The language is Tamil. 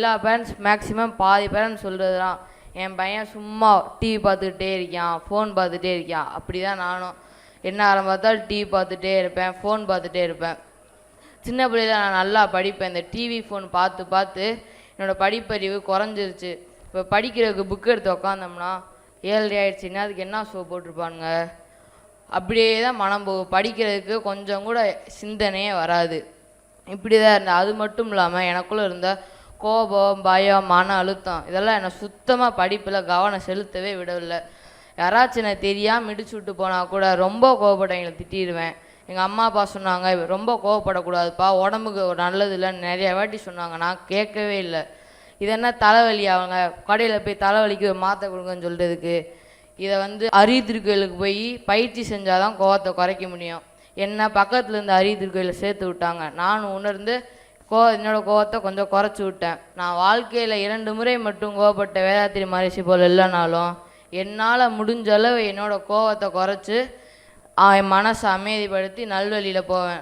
எல்லா பேரண்ட்ஸ் மேக்ஸிமம் பாதி பேரண்ட்ஸ் சொல்கிறது தான் என் பையன் சும்மா டிவி பார்த்துக்கிட்டே இருக்கான் ஃபோன் பார்த்துட்டே இருக்கான் அப்படி தான் நானும். என்ன ஆரம்ப பார்த்தாலும் டிவி பார்த்துட்டே இருப்பேன். ஃபோன் பார்த்துட்டே இருப்பேன். சின்ன பிள்ளையில நான் நல்லா படிப்பேன். இந்த டிவி ஃபோன் பார்த்து பார்த்து என்னோட படிப்பறிவு குறைஞ்சிருச்சு. இப்போ படிக்கிறதுக்கு புக் எடுத்து உக்காந்தோம்னா ஏழரை ஆயிடுச்சுன்னா அதுக்கு என்ன ஷோ போட்டிருப்பானுங்க? அப்படியே தான் மனம் போகும். படிக்கிறதுக்கு கொஞ்சம் கூட சிந்தனையே வராது. இப்படி தான் இருந்தேன். அது மட்டும் இல்லாமல் எனக்குள்ளே இருந்த கோபம் பயம் மன அழுத்தம் இதெல்லாம் என்னை சுத்தமாக படிப்பில் கவனம் செலுத்தவே விடவில்லை. யாராச்சும் எனக்கு தெரியாமல் இடிச்சு விட்டு போனால் கூட ரொம்ப கோவப்பட்டவங்களை திட்டிடுவேன். எங்கள் அம்மா அப்பா சொன்னாங்க ரொம்ப கோவப்படக்கூடாதுப்பா உடம்புக்கு நல்லது இல்லைன்னு நிறைய வாட்டி சொன்னாங்க நான் கேட்கவே இல்லை. இது என்ன தலைவலி அவங்க? கடையில் போய் தலைவலிக்கு மாற்ற கொடுங்கன்னு சொல்கிறதுக்கு இதை வந்து அரிய திருக்கோயிலுக்கு போய் பயிற்சி செஞ்சால் தான் கோவத்தை குறைக்க முடியும். என்ன பக்கத்தில் இருந்து அரிய திருக்கோயிலில் சேர்த்து விட்டாங்க. நானும் உணர்ந்து கோ என்னோட கோவத்தை கொஞ்சம் குறைச்சி விட்டேன். நான் வாழ்க்கையில் இரண்டு முறை மட்டும் கோவப்பட்ட வேதாத்திரி மகரிஷி போல் இல்லைனாலும் என்னால் முடிஞ்ச அளவு என்னோட கோவத்தை குறைச்சி என் மனசை அமைதிப்படுத்தி நல்வழியில் போவேன்.